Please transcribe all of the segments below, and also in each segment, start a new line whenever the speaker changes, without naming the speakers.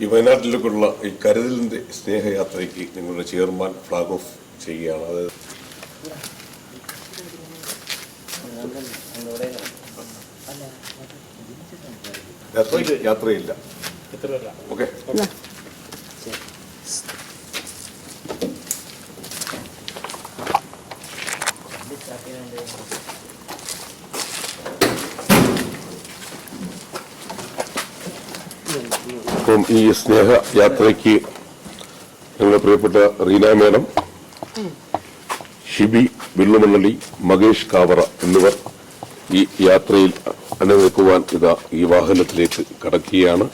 ഈ വയനാട്ടിലേക്കുള്ള ഈ കരുതലിന്റെ സ്നേഹയാത്രയ്ക്ക് നിങ്ങളുടെ ചെയർമാൻ ഫ്ലാഗ് ഓഫ് ചെയ്യുകയാണ്. അത് യാത്ര യാത്രയില്ല. ഓക്കെ അപ്പം ഈ സ്നേഹ യാത്രയ്ക്ക് ഞങ്ങളുടെ പ്രിയപ്പെട്ട റീന മേഡം ഷിബി വില്ലുമണ്ണലി മകേഷ് കാവറ എന്നിവർ ഈ യാത്രയിൽ അണിനിൽക്കുവാൻ ഇതാ ഈ വാഹനത്തിലേക്ക് കടക്കുകയാണ്.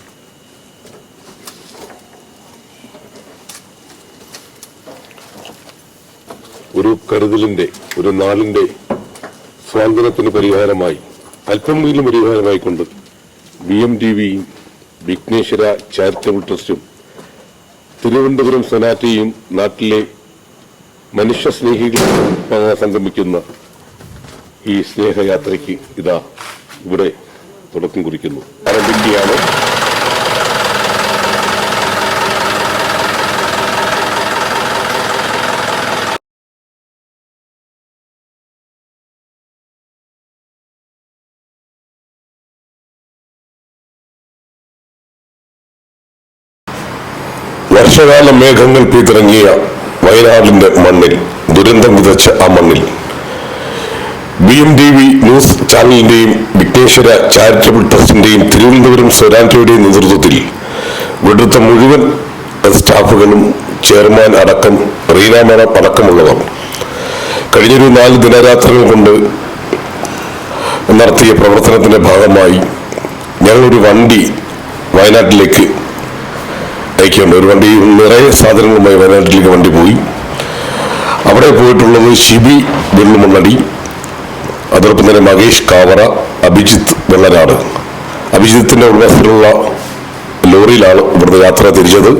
ഒരു കരുതലിന്റെ ഒരു നാളിന്റെ സ്വാതന്ത്ര്യത്തിന് പരിഹാരമായി അല്പമെങ്കിലും പരിഹാരമായിക്കൊണ്ട് ബി എം ടി വിയും വിഘ്നേശ്വര ചാരിറ്റബിൾ ട്രസ്റ്റും തിരുവനന്തപുരം സെനാറ്റയും നാട്ടിലെ മനുഷ്യസ്നേഹികൾ സംഗമിക്കുന്ന ഈ സ്നേഹയാത്രയ്ക്ക് ഇതാ ഇവിടെ തുടക്കം കുറിക്കുന്നു. ആരംഭിക്കുകയാണ്. വർഷകാല മേഘങ്ങൾ പീതിറങ്ങിയ വയനാടിന്റെ മണ്ണിൽ ദുരന്തം വിതച്ച ആ മണ്ണിൽ. B M T V news ചാനലിന്റെയും Vighneshwara charitable ട്രസ്റ്റിന്റെയും തിരുവനന്തപുരം സ്വരാജ്യയുടെയും നേതൃത്വത്തിൽ ഇവിടുത്തെ മുഴുവൻ സ്റ്റാഫുകളും ചെയർമാൻ അടക്കം റീന അടക്കമുള്ളവർ കഴിഞ്ഞൊരു നാല് ദിനരാത്രങ്ങൾ കൊണ്ട് നടത്തിയ പ്രവർത്തനത്തിന്റെ ഭാഗമായി ഞങ്ങളൊരു വണ്ടി വയനാട്ടിലേക്ക് അയക്കേണ്ട ഒരു വണ്ടി നിറയെ സാധനങ്ങളുമായി വയനാട്ടിലേക്ക് വണ്ടി പോയി. അവിടെ പോയിട്ടുള്ളത് ഷിബി വെള്ളുമണ്ണടി അതോടൊപ്പം തന്നെ മഹേഷ് കാവറ അഭിജിത്ത് വെള്ളനാട്. അഭിജിത്തിന്റെ ഉടമസ്ഥയിലുള്ള ലോറിയിലാണ് ഇവിടുത്തെ യാത്ര തിരിച്ചത്.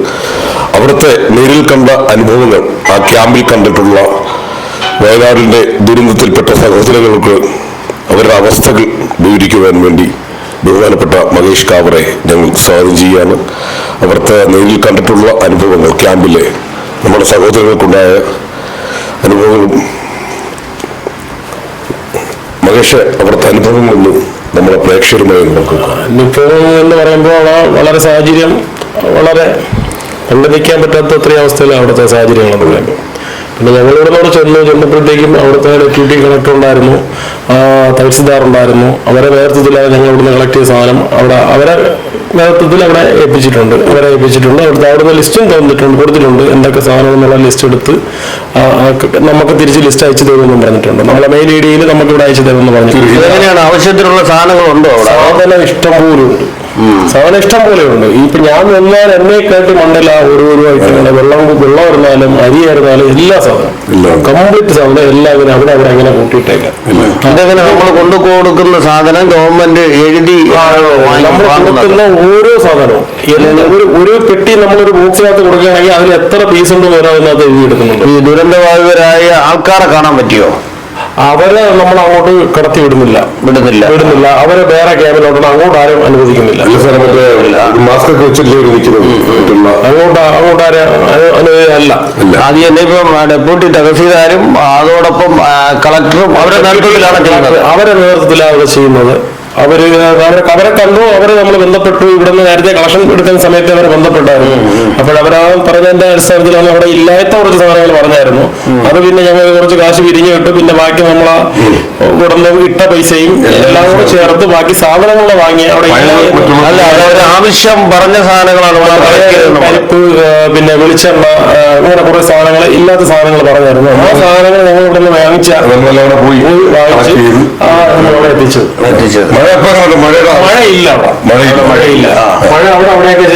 അവിടുത്തെ നേരിൽ കണ്ട അനുഭവങ്ങൾ ആ ക്യാമ്പിൽ കണ്ടിട്ടുള്ള വയനാടിന്റെ ദുരന്തത്തിൽപ്പെട്ട സഹോദരങ്ങൾക്ക് അവരുടെ അവസ്ഥകൾ വിവരിക്കുവാൻ വേണ്ടി ബഹുമാനപ്പെട്ട മഹേഷ് കാവറെ ഞങ്ങൾ സ്വാഗതം ചെയ്യുകയാണ് അവർക്ക് നേരിൽ കണ്ടിട്ടുള്ള അനുഭവങ്ങൾ ക്യാമ്പിലെ നമ്മുടെ സഹോദരങ്ങൾക്കുണ്ടായ അനുഭവങ്ങളും മഹേഷ് അവിടുത്തെ അനുഭവങ്ങളൊന്നും നമ്മുടെ പ്രേക്ഷകരുമായി
അനുഭവം എന്ന് പറയുമ്പോൾ വളരെ സാഹചര്യം വളരെ കണ്ടുപിടിക്കാൻ പറ്റാത്ത അത്രയും അവസ്ഥയിലാണ് അവിടുത്തെ സാഹചര്യങ്ങളെന്ന് പറയുമ്പോൾ. പിന്നെ ഞങ്ങൾ ഇവിടെ നിന്ന് ചെന്ന് ചെന്നപ്പോഴത്തേക്കും അവിടുത്തെ ഡെപ്യൂട്ടി കളക്ടർ ഉണ്ടായിരുന്നു തഹസിൽദാർ ഉണ്ടായിരുന്നു. അവരെ നേതൃത്വത്തിലാണ് ഞങ്ങൾ ഇവിടുന്ന് കളക്ട് ചെയ്ത സാധനം. അവിടെ അവരെ നേതൃത്വത്തിൽ അവിടെ ഏൽപ്പിച്ചിട്ടുണ്ട്. അവരെ ഏൽപ്പിച്ചിട്ടുണ്ട്. അവിടുത്തെ അവിടുന്ന് ലിസ്റ്റും തന്നിട്ടുണ്ട് കൊടുത്തിട്ടുണ്ട്. എന്തൊക്കെ സാധനം എന്നുള്ള ലിസ്റ്റ് എടുത്ത് നമുക്ക് തിരിച്ച് ലിസ്റ്റ് അയച്ചു തരുമെന്നും പറഞ്ഞിട്ടുണ്ട്. നമ്മളെ മെയിൽ ഏരിയയിൽ ഡിയിൽ നമുക്ക് ഇവിടെ അയച്ചു തരുമെന്ന് പറഞ്ഞിട്ടുണ്ട്.
ആവശ്യത്തിനുള്ള സാധനങ്ങളുണ്ടോ
സാധനം ഇഷ്ടം പോലെ ഉണ്ട് സാധനം ഇഷ്ടം പോലെ ഉണ്ട്. ഇപ്പൊ ഞാൻ നിന്നാൽ എന്നെ കേട്ട് മണ്ടല ഓരോരോ ഓരോ ഐറ്റങ്ങൾ വെള്ളം വെള്ളം ഇരുന്നാലും അരി ആയിരുന്നാലും എല്ലാ സാധനം കംപ്ലീറ്റ് സാധനം എല്ലാം ഇങ്ങനെ അവിടെ അവിടെ അങ്ങനെ കൂട്ടിയിട്ടേക്കാം.
അതങ്ങനെ നമ്മൾ കൊണ്ടു കൊടുക്കുന്ന സാധനം ഗവൺമെന്റ് എഴുതി
നമ്മൾ കൊടുക്കുന്ന ഓരോ സാധനവും. ഒരു ഒരു പെട്ടി നമ്മളൊരു ബോക്സിനകത്ത് കൊടുക്കുകയാണെങ്കിൽ അതിൽ എത്ര പീസ് ഉണ്ടോ വരെ അതിനകത്ത് എഴുതി എടുക്കുന്നുണ്ട്.
ഈ ദുരന്തബാധിതരായ ആൾക്കാരെ കാണാൻ പറ്റിയോ?
അവരെ നമ്മൾ അങ്ങോട്ട് കടത്തി വിടുന്നില്ല.
വിടുന്നില്ല.
വിടുന്നില്ല. അവരെ വേറെ ക്യാബിലോട്ട് അങ്ങോട്ട് ആരും അനുവദിക്കുന്നില്ല.
മാസ്ക് ഒക്കെ
അങ്ങോട്ട് അങ്ങോട്ട് ആരും അനു- അനു- അല്ല.
ആദ്യം തന്നെ ഇപ്പം ഡെപ്യൂട്ടി തഹസീൽദാരും അതോടൊപ്പം കളക്ടറും അവരെ നേതൃത്വത്തിലാണ് ചെയ്യുന്നത്.
അവരെ നേതൃത്വത്തിലാണ് ചെയ്യുന്നത്. അവർ അവരെ അവരെ കണ്ടു അവർ നമ്മൾ ബന്ധപ്പെട്ടു. ഇവിടുന്ന് നേരത്തെ കളക്ഷൻ എടുക്കുന്ന സമയത്ത് അവരെ ബന്ധപ്പെട്ടായിരുന്നു. അപ്പോൾ അവരാ പറഞ്ഞതിന്റെ അടിസ്ഥാനത്തിലാണ് അവിടെ ഇല്ലാത്ത കുറച്ച് സാധനങ്ങൾ പറഞ്ഞായിരുന്നു. അത് പിന്നെ ഞങ്ങൾ കുറച്ച് കാശ് പിരിഞ്ഞു കിട്ടും പിന്നെ ബാക്കി നമ്മളെ ഉടനെ ഇട്ട പൈസയും എല്ലാം കൂടെ ചേർത്ത് ബാക്കി സാധനങ്ങൾ വാങ്ങി അവിടെ
അല്ല അതവര് ആവശ്യം പറഞ്ഞ സാധനങ്ങളാണ്.
പരിപ്പ് പിന്നെ വെളിച്ചെണ്ണ അങ്ങനെ കുറെ സാധനങ്ങൾ ഇല്ലാത്ത സാധനങ്ങൾ പറഞ്ഞായിരുന്നു. ആ സാധനങ്ങൾ ഞങ്ങൾ ഇവിടെ നിന്ന് വാങ്ങിച്ച
പോയി
വാങ്ങിച്ച്
എത്തിച്ചു. ചെയ്ത്
ആ നമ്മളവിടെ എത്തിച്ചത്
എത്തിച്ചത്
മഴ എപ്പോ അങ്ങോട്ട് മഴയുടെ
മഴയില്ല.
മഴയില്ല.
മഴയില്ല മഴ അവിടെ അവിടെയൊക്കെ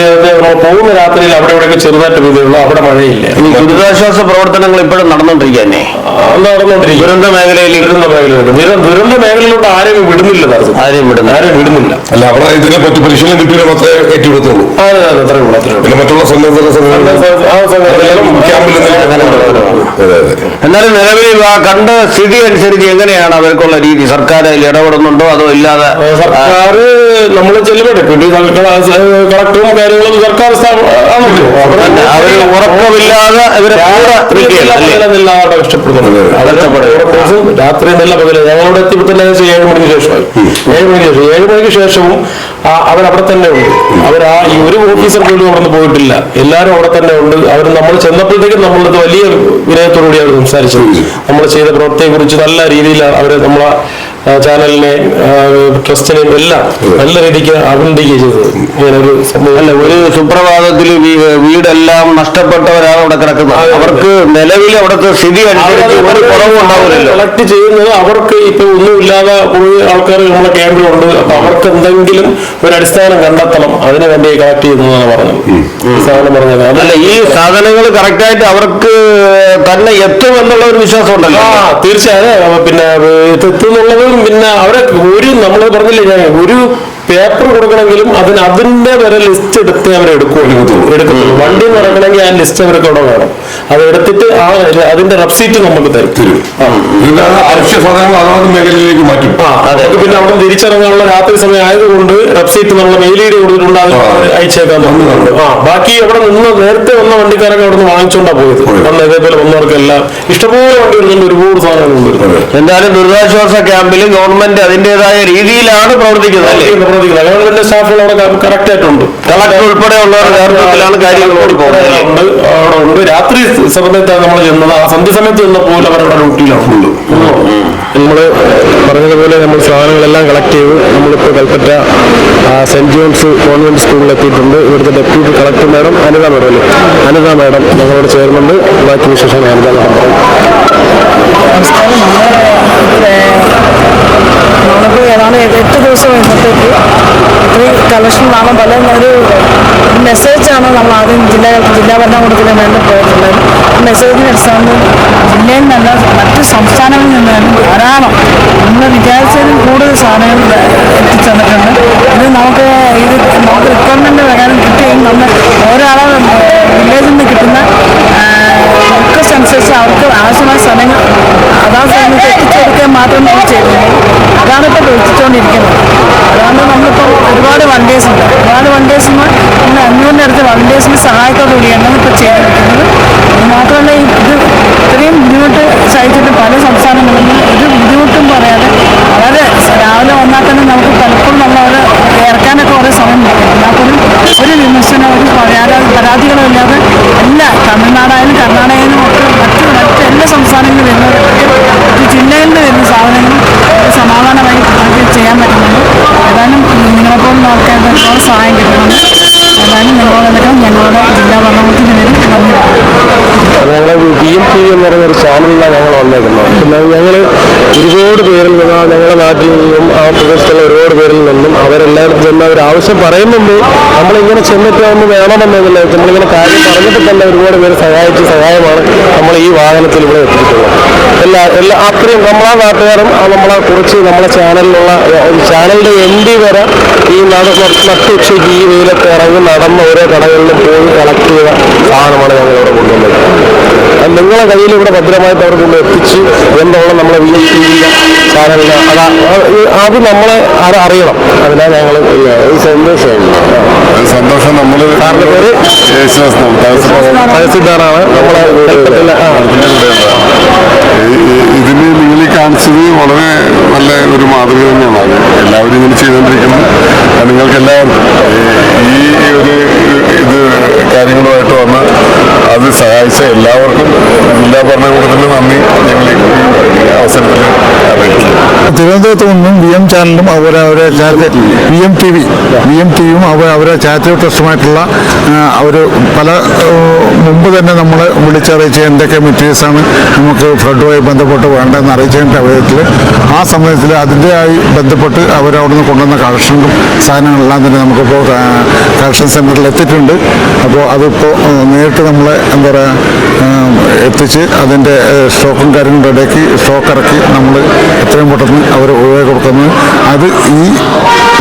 പോകുന്ന രാത്രിയിൽ അവിടെ ഇവിടെയൊക്കെ ചെറുതായിട്ട് പെയ്തുള്ളൂ അവിടെ മഴയില്ല.
ദുരിതാശ്വാസ പ്രവർത്തനങ്ങൾ ഇപ്പോഴും നടന്നോണ്ടിരിക്കാനെ
അത് നടന്നുകൊണ്ടിരിക്കും.
ദുരന്ത മേഖലയിൽ
ദുരന്ത മേഖലയിലോട്ട് ദുരന്ത മേഖലയിലോട്ട് ആരെയും വിടുന്നില്ല
ആരെയും വിടുന്നില്ല.
ആരെയും വിടുന്നില്ല.
അല്ല അവിടെ ഇതിനെ പറ്റി പരിശീലനം കിട്ടിയാൽ മാത്രമേ ഏറ്റെടുത്തുള്ളൂ
അതെ അതെ അത്രേ ഉള്ളൂ അത്രേ ഉള്ളൂ.
മറ്റുള്ള
സമയത്ത്
ക്യാമ്പിൽ
എന്നാലും നിലവിൽ കണ്ട സ്ഥിതി അനുസരിച്ച് എങ്ങനെയാണ് അവർക്കുള്ള രീതി? സർക്കാർ അതിൽ ഇടപെടുന്നുണ്ടോ? അതോ ഇല്ലാതെ
സർക്കാർ നമ്മൾ ചെല്ലുമ്പോൾ ഡെപ്യൂട്ടി കളക്ടറും കാര്യങ്ങളും സർക്കാർ ആണല്ലോ.
അവർ ഉറക്കമില്ലാതെ ഇവരെ
രാത്രി നല്ല പകൽ. ഞങ്ങളോട് എത്തിയപ്പോൾ തന്നെ ഏഴ് മണിക്ക് ശേഷമായി. ഏഴ് മണിക്ക് ശേഷം ഏഴ് മണിക്ക് ശേഷവും അവരവിടെ തന്നെ ഉണ്ട്. അവർ ആ ഈ ഒരു ഓഫീസർ പോലും അവിടെ നിന്ന് പോയിട്ടില്ല. എല്ലാവരും അവിടെ തന്നെ ഉണ്ട്. അവർ നമ്മൾ ചെന്നപ്പോഴത്തേക്കും നമ്മളത് വലിയ വിനയത്തോടുകൂടി അവർ സംസാരിച്ചത് നമ്മൾ ചെയ്ത പ്രവർത്തിയെ കുറിച്ച് നല്ല രീതിയിൽ അവരെ നമ്മളെ ചാനലിനെ ട്രസ്റ്റിനെയും എല്ലാം നല്ല രീതിക്ക് അഭിനന്ദിക്കുകയും ചെയ്തത് ഇങ്ങനെ ഒരു
അല്ല ഒരു സുപ്രഭാതത്തിൽ വീടെല്ലാം നഷ്ടപ്പെട്ടവരാണ് അവിടെ കിടക്കുന്നത്. അവർക്ക് നിലവിൽ അവിടുത്തെ സ്ഥിതി
കളക്ട് ചെയ്യുന്നത് അവർക്ക് ഇപ്പൊ ഒന്നുമില്ലാതെ പോയി ആൾക്കാർ നമ്മളെ ക്യാമ്പിലുണ്ട്. അപ്പൊ അവർക്ക് എന്തെങ്കിലും ഒരു അടിസ്ഥാനം കണ്ടെത്തണം. അതിനു വേണ്ടി കളക്ട് ചെയ്യുന്നതാണ് പറഞ്ഞത്. സാധനം പറഞ്ഞത്.
അല്ല ഈ സാധനങ്ങൾ കറക്റ്റായിട്ട് അവർക്ക് തന്നെ എത്തും എന്നുള്ള ഒരു വിശ്വാസം ഉണ്ടല്ലോ
തീർച്ചയായും. പിന്നെ പിന്നെ എത്തുന്നുള്ളതും പിന്നെ അവരെ ഒരു നമ്മൾ പറഞ്ഞില്ലേ ഞാൻ ഒരു പേപ്പർ കൊടുക്കണമെങ്കിലും അതിന് അതിന്റെ വരെ ലിസ്റ്റ് എടുത്ത് അവർ എടുക്കുള്ളൂ എടുക്കത്തുള്ളൂ. വണ്ടി നടക്കണമെങ്കിൽ ആ ലിസ്റ്റ് അവർക്ക് അവിടെ വേണം. അത് എടുത്തിട്ട് ആ അതിന്റെ റെപ്സീറ്റ് നമുക്ക് തരും.
മേഖലയിലേക്ക് മാറ്റും.
ആ അതെ. പിന്നെ അവിടെ തിരിച്ചിറങ്ങാനുള്ള രാത്രി സമയം ആയതുകൊണ്ട് വെബ്സൈറ്റ് നമ്മൾ മെയിൽ ഐ ഡി കൊടുത്തിട്ടുണ്ട്. അത് അയച്ചേക്കാൻ ആ ബാക്കി അവിടെ നിന്ന് നേരത്തെ വന്ന വണ്ടിക്കാരൊക്കെ അവിടെ നിന്ന് വാങ്ങിച്ചോണ്ടാ പോയത്. നമ്മൾ ഇതേപോലെ വന്നവർക്കെല്ലാം ഇഷ്ടപോലെ വണ്ടി വരുന്നുണ്ട്. ഒരുപാട് സാധനങ്ങൾ
എന്തായാലും ദുരിതാശ്വാസ ക്യാമ്പിൽ ഗവൺമെന്റ് അതിന്റേതായ രീതിയിലാണ് പ്രവർത്തിക്കുന്നത് അല്ലേ?
പ്രവർത്തിക്കുന്നത് ഗവൺമെന്റ് സ്റ്റാഫുകൾ അവിടെ കറക്റ്റ് ആയിട്ടുണ്ട്.
കളക്ടർ ഉൾപ്പെടെയുള്ളവരുടെ നേതൃത്വത്തിലാണ് കാര്യങ്ങൾ?
ഉണ്ട്. അവിടെ ഉണ്ട്. രാത്രി സമയത്താണ് നമ്മൾ ചെന്നത്. ആ സന്ധ്യ സമയത്ത് ചെന്നപ്പോൾ അവരുടെ ഡ്യൂട്ടിയിലാണ് നമ്മൾ പറഞ്ഞതുപോലെ നമ്മൾ സാധനങ്ങളെല്ലാം കളക്ട് ചെയ്തു നമ്മളിപ്പോൾ കൽപ്പറ്റ സെന്റ് ജോൺസ് ഗവൺമെന്റ് സ്കൂളിൽ എത്തിയിട്ടുണ്ട്. ഇവിടുത്തെ deputy collector madam Anitha madam അല്ലേ അനിത മാഡം ഞങ്ങളോട് ചേർന്നുണ്ട്. ബാക്കി വിശേഷം അനിത മാഡം പറയും.
ഏതാണ് എട്ട് ദിവസം കഴിയുമ്പോഴത്തേക്ക് ഇത്രയും കളക്ഷൻ കാണാൻ പല ഒരു മെസ്സേജാണ് നമ്മൾ ആദ്യം ജില്ലാ ജില്ലാ ഭരണകൂടത്തിന് വേണ്ടി പോയിട്ടുള്ളത്. മെസ്സേജിന് അടിസ്ഥാനത്തിൽ ജില്ലയിൽ നിന്നല്ല മറ്റ് സംസ്ഥാനങ്ങളിൽ നിന്നാലും ധാരാളം നമ്മൾ വിചാരിച്ചതിലും കൂടുതൽ സാധനങ്ങൾ എത്തിച്ചെന്നിട്ടുണ്ട് ഇത് നമുക്ക് ഇത് നമുക്ക് റിക്വയർമെന്റ് പ്രകാരം കിട്ടുകയും
ഞങ്ങൾ പി എം ടി എന്ന് പറയുന്ന ഒരു ചാനലിലാണ് ഞങ്ങൾ വന്നേക്കുന്നത്. പിന്നെ ഞങ്ങൾ ഒരുപാട് പേരിൽ നിന്ന് ഞങ്ങളുടെ നാട്ടിൽ നിന്നും ആ പ്രദേശത്തുള്ള ഒരുപാട് പേരിൽ നിന്നും അവരെല്ലാവരും ചെന്ന് അവർ ആവശ്യം പറയുന്നുണ്ട്. നമ്മളിങ്ങനെ ചെന്നിട്ട് ഒന്ന് വേണമെന്നുള്ളത് നമ്മളിങ്ങനെ കാര്യം പറഞ്ഞിട്ട് തന്നെ ഒരുപാട് പേര് സഹായിച്ച് സഹായമാണ് നമ്മൾ ഈ വാഹനത്തിൽ ഇവിടെ എത്തിയിട്ടുള്ളത്. എല്ലാ എല്ലാ അത്രയും നമ്മളെ നാട്ടുകാരും നമ്മളെ കുറിച്ച് നമ്മളെ ചാനലിലുള്ള ചാനലിന്റെ എം ഡി വരെ ഈ നട നട്ടുച്ചയ്ക്ക് ഈ വെയിലത്ത് ഇറങ്ങി നടന്ന ഓരോ കടകളിലും പോയി കളക്ട് ചെയ്ത സാധനമാണ് ഞങ്ങളിവിടെ കൊണ്ടുവന്നത്. നിങ്ങളെ കയ്യിൽ ഇവിടെ ഭദ്രമായിട്ട് അവർ കൊണ്ട് എത്തിച്ച് എന്താണ് നമ്മളെ വി എസ് ടി ചാനലിന് അതാ അത് നമ്മളെ ആരും അറിയണം. അതിനാ ഞങ്ങൾ സന്തോഷമായിരുന്നു
സന്തോഷം. നമ്മൾ
പേര്? തഹസിൽദാറാണ് നമ്മളെ
ഇതിന് നിങ്ങൾ ഈ കാണിച്ചത് വളരെ നല്ല ഒരു മാതൃക തന്നെയാണ്. എല്ലാവരും ഇങ്ങനെ ചെയ്തുകൊണ്ടിരിക്കുന്നത് നിങ്ങൾക്ക് എല്ലാവർക്കും എല്ലാവർക്കും ജില്ലാ ഭരണകൂടത്തിന്
തിരുവനന്തപുരത്ത് നിന്നും വി എം ചാനലും അതുപോലെ അവരെ V M T V V M T വിയും അവർ അവരെ ചാരിറ്റബിൾ ട്രസ്റ്റുമായിട്ടുള്ള അവർ പല മുമ്പ് തന്നെ നമ്മൾ വിളിച്ചറിയിച്ച് എന്തൊക്കെ മെറ്റീരിയൽസാണ് നമുക്ക് ഫ്ലഡുമായി ബന്ധപ്പെട്ട് വേണ്ടതെന്ന് അറിയിച്ചതിന്റെ വിധത്തിൽ ആ സമയത്തിൽ അതിന്റെയായി ബന്ധപ്പെട്ട് അവരവിടുന്ന് കൊണ്ടുവന്ന കളക്ഷനും സാധനങ്ങളെല്ലാം തന്നെ നമുക്കിപ്പോൾ കളക്ഷൻ സെന്ററിൽ എത്തിയിട്ടുണ്ട്. അപ്പോൾ അതിപ്പോൾ നേരിട്ട് നമ്മളെ എന്താ പറയുക എത്തിച്ച് അതിന്റെ സ്റ്റോക്കും കാര്യങ്ങളും റെഡിയാക്കി സ്റ്റോക്ക് ഇറക്കി നമ്മൾ എത്രയും പെട്ടെന്ന് അവർ ഒഴിവാക്കി കൊടുക്കുന്നത് അത് ഈ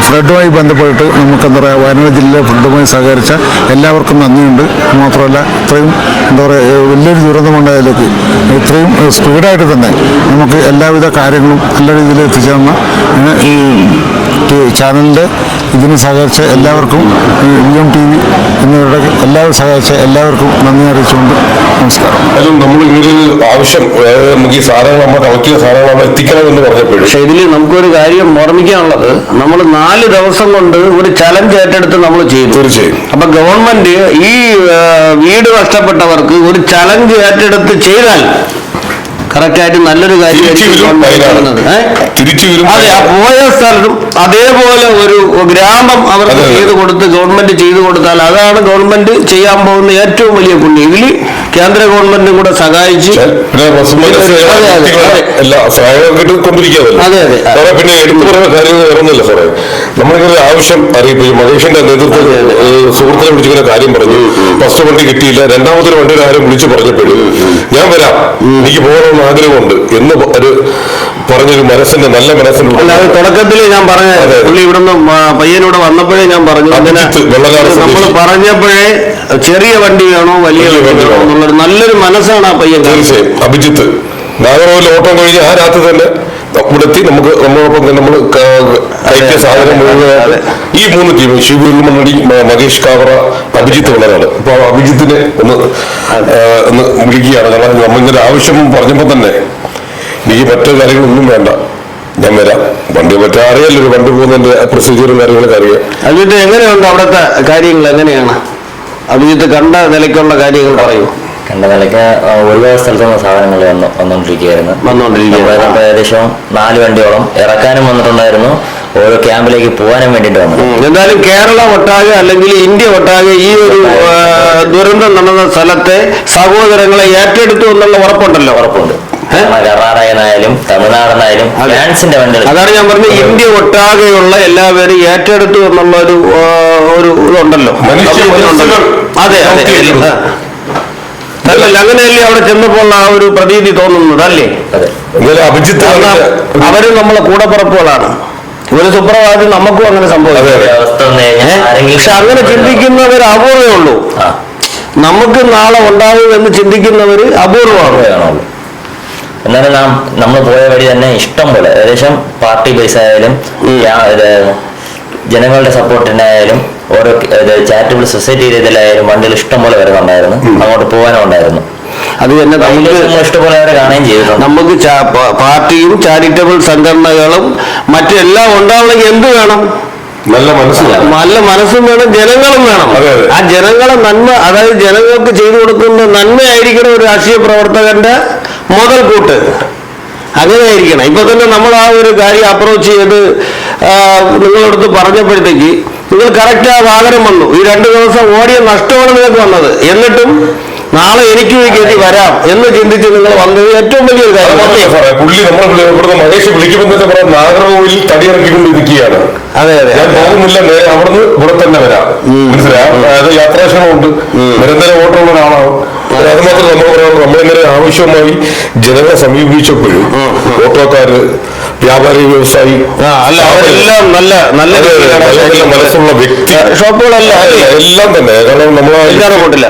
ഫ്ലഡുമായി ബന്ധപ്പെട്ട് നമുക്ക് എന്താ പറയുക വയനാട് ജില്ലയിലെ ഫ്ലഡുമായി സഹകരിച്ച എല്ലാവർക്കും നന്ദിയുണ്ട്. മാത്രമല്ല ഇത്രയും എന്താ പറയുക വലിയൊരു ദുരന്തമുണ്ടായതിലേക്ക് ഇത്രയും സ്പീഡായിട്ട് തന്നെ നമുക്ക് എല്ലാവിധ കാര്യങ്ങളും നല്ല രീതിയിൽ എത്തിച്ചേർന്ന ഈ ചാനലിന്റെ ഇതിന് സഹകരിച്ച എല്ലാവർക്കും വി എം ടി വി എന്നിവരുടെ എല്ലാവരും സഹായിച്ച എല്ലാവർക്കും നന്ദി അറിയിച്ചുകൊണ്ട് നമസ്കാരം.
അതും നമ്മൾ ഈ ഒരു ആവശ്യം നമുക്ക് ഈ സാധനങ്ങൾ നമ്മൾ കളക്ട് ചെയ്ത സാധനങ്ങൾ നമ്മൾ എത്തിക്കണം എന്ന് പറഞ്ഞപ്പോഴും.
പക്ഷേ ഇതിൽ നമുക്കൊരു കാര്യം ഓർമ്മിക്കാനുള്ളത്. നമ്മൾ നാല് ദിവസം കൊണ്ട് ഒരു ചലഞ്ച് ഏറ്റെടുത്ത് നമ്മൾ ചെയ്തു.
തീർച്ചയായും.
അപ്പൊ ഗവൺമെന്റ് ഈ വീട് നഷ്ടപ്പെട്ടവർക്ക് ഒരു ചലഞ്ച് ഏറ്റെടുത്ത് ചെയ്താൽ കറക്റ്റായിട്ട് നല്ലൊരു
കാര്യം
കാര്യമായിരിക്കും അതെ ആ പോയ സ്ഥലത്തും അതേപോലെ ഒരു ഗ്രാമം അവർക്ക്. ചെയ്തു കൊടുത്ത് ഗവൺമെന്റ് ചെയ്തു കൊടുത്താൽ അതാണ് ഗവൺമെന്റ് ചെയ്യാൻ പോകുന്ന ഏറ്റവും വലിയ പുണ്യം. ഇതിൽ കേന്ദ്ര ഗവൺമെന്റ് കൂടെ സഹായിച്ച്
പിന്നെ
അതെ, അതെ,
എടുത്തു പറയുന്ന കാര്യം സാറേ. നമ്മളിങ്ങനെ ആവശ്യം അറിയിപ്പ് ഈ മഹേഷിന്റെ നേതൃത്വത്തിൽ സുഹൃത്തിനെ വിളിച്ചിങ്ങനെ കാര്യം പറഞ്ഞു. ഫസ്റ്റ് വണ്ടി കിട്ടിയില്ല. രണ്ടാമത്തെ വണ്ടിയുടെ കാര്യം വിളിച്ചു പറഞ്ഞപ്പോഴും ഞാൻ വരാം. എനിക്ക് പോകണമെന്ന് ആഗ്രഹമുണ്ട് എന്ന് ഒരു പറഞ്ഞൊരു മനസ്സിന്റെ നല്ല മനസ്സിലുണ്ട്
അല്ലാതെ തുടക്കത്തിൽ ഞാൻ പറഞ്ഞ
അതെ.
പുള്ളി ഇവിടുന്ന് പയ്യനോട് വന്നപ്പോഴേ ഞാൻ പറഞ്ഞു നമ്മൾ പറഞ്ഞപ്പോഴേ ചെറിയ വണ്ടി വേണോ വലിയ വണ്ടി വേണോ. എന്നുള്ളൊരു നല്ലൊരു മനസ്സാണ് ആ പയ്യൻ.
തീർച്ചയായും അഭിജിത്ത് നാഗർകോവിൽ ഓട്ടം കഴിഞ്ഞ് ആ രാത്രി തന്നെ ഇവിടെ എത്തി നമുക്ക് നമ്മളോടൊപ്പം തന്നെ നമ്മൾ കയറ്റിയ സാധനം മുഴുവൻ ഈ മൂന്ന് ടീം ശിവഗുരു മണ്ണടി മഹേഷ് കാവറ അഭിജിത്ത് വളരാണ് അപ്പൊ അഭിജിത്തിനെ ഒന്ന് ഒന്ന് വിളിക്കുകയാണ്. കാരണം നമ്മളിങ്ങനെ ആവശ്യം പറഞ്ഞപ്പോൾ തന്നെ എനിക്ക് മറ്റു കാര്യങ്ങളൊന്നും വേണ്ട. ഞാൻ വരാം. വണ്ടി മറ്റേ അറിയാലോ ഒരു വണ്ടി പോകുന്നതിന്റെ പ്രൊസീജിയറും കാര്യങ്ങളൊക്കെ അറിയാം.
അഭിജിത്ത് എങ്ങനെയുണ്ട് അവിടുത്തെ കാര്യങ്ങൾ എങ്ങനെയാണ്? അഭിജിത്ത് കണ്ട നിലയ്ക്കുള്ള കാര്യങ്ങൾ പറയൂ.
കണ്ട നിലയ്ക്ക് ഒരുപാട് സ്ഥലത്തു നിന്ന് സാധനങ്ങൾ വന്നു വന്നുകൊണ്ടിരിക്കുകയായിരുന്നു
വന്നുകൊണ്ടിരിക്കുകയായിരുന്നു.
ഏകദേശം നാല് വണ്ടിയോളം ഇറക്കാനും വന്നിട്ടുണ്ടായിരുന്നു. ഓരോ ക്യാമ്പിലേക്ക് പോകാനും വേണ്ടിയിട്ട് വന്നു.
എന്തായാലും കേരള ഒട്ടാകെ അല്ലെങ്കിൽ ഇന്ത്യ ഒട്ടാകെ ഈ ഒരു ദുരന്തം നടന്ന സ്ഥലത്തെ സഹോദരങ്ങളെ ഏറ്റെടുത്തു എന്നുള്ള ഉറപ്പുണ്ടല്ലോ?
ഉറപ്പുണ്ട്. കർണാടകനായാലും തമിഴ്നാടെന്നായാലും
അതെ.
ഫ്രാൻസിന്റെ വണ്ടികൾ.
അതാണ് ഞാൻ പറഞ്ഞത്. ഇന്ത്യ ഒട്ടാകെയുള്ള എല്ലാവരും ഏറ്റെടുത്തു എന്നുള്ള ഒരു ഒരു ഇതുണ്ടല്ലോ. അതെ അതെ. അല്ലല്ല അങ്ങനെയല്ലേ അവിടെ ചെന്നപ്പോൾ ആ ഒരു പ്രതീതി തോന്നുന്നത് അല്ലേ?
അഭിജിത്ത്
അവർ നമ്മളെ കൂടപ്പുറപ്പുകളാണ് ഒരു സുപ്രഭാതം നമുക്കും അങ്ങനെ സംഭവിക്കും. പക്ഷെ അങ്ങനെ ചിന്തിക്കുന്നവർ അപൂർവേ ഉള്ളൂ. നമുക്ക് നാളെ ഉണ്ടാവും എന്ന് ചിന്തിക്കുന്നവര് അപൂർവമാണ്.
എന്നാലും നാം നമ്മൾ പോയ വഴി തന്നെ ഇഷ്ടം പോലെ. ഏകദേശം പാർട്ടി ബേസ് ആയാലും ജനങ്ങളുടെ സപ്പോർട്ടിനായാലും ഓരോ ചാരിറ്റബിൾ സൊസൈറ്റി രീതിയിലായാലും വണ്ടികൾ ഇഷ്ടംപോലെ വരുന്നുണ്ടായിരുന്നു അങ്ങോട്ട് പോകാനും ഉണ്ടായിരുന്നു
അത് തന്നെ നമുക്ക്
ഇഷ്ടപോലെ ഇഷ്ടംപോലെ അവരെ കാണുകയും ചെയ്തിട്ടുണ്ട്.
നമുക്ക് പാർട്ടിയും ചാരിറ്റബിൾ സംഘടനകളും മറ്റെല്ലാം ഉണ്ടാവണമെങ്കിൽ എന്ത് വേണം?
നല്ല മനസ്സും
നല്ല മനസ്സും വേണം ജനങ്ങളും വേണം. ആ ജനങ്ങളെ നന്മ അതായത് ജനങ്ങൾക്ക് ചെയ്തു കൊടുക്കുന്ന നന്മയായിരിക്കണം ഒരു രാഷ്ട്രീയ പ്രവർത്തകന്റെ മുതൽക്കൂട്ട് അങ്ങനെ ആയിരിക്കണം. ഇപ്പൊ തന്നെ നമ്മൾ ആ ഒരു കാര്യം അപ്രോച്ച് ചെയ്ത് നിങ്ങളടുത്ത് പറഞ്ഞപ്പോഴത്തേക്ക് നിങ്ങൾ കറക്റ്റ് ആ വാഹനം വന്നു. ഈ രണ്ട് ദിവസം ഓടിയ നഷ്ടമാണ് നിങ്ങൾക്ക് വന്നത്. എന്നിട്ടും നാളെ എനിക്ക് ഈ ഗതി വരാം എന്ന് ചിന്തിച്ച് നിങ്ങൾ വന്നത് ഏറ്റവും വലിയൊരു കാര്യം
പുള്ളി നമ്മൾ ഇവിടുന്ന് മഹേഷ് വിളിക്കുമ്പോൾ തന്നെ പറയാം നാഗർകോവിൽ തടിയിറക്കിക്കൊണ്ടിരിക്കുകയാണ്.
അതെ അതെ.
ഞാൻ പോകുന്നില്ല നേരെ അവിടുന്ന് ഇവിടെ തന്നെ വരാം. മനസ്സിലായി? അതായത് യാത്രാക്ഷണമുണ്ട് നിരന്തരം ഓട്ടമുള്ള ഒരാളാണ് അത് മാത്രം നമ്മൾ പറയാം നമ്മളിങ്ങനെ ആവശ്യമായി ജനങ്ങളെ സമീപിച്ചപ്പോഴും ഓട്ടോക്കാര് വ്യാപാരി വ്യവസായി.
അല്ല അവരെല്ലാം
നല്ല നല്ല മനസ്സുള്ള വ്യക്തി.
ഷോപ്പുകളല്ല
എല്ലാം തന്നെ. കാരണം നമ്മൾ
കൂട്ടില്ല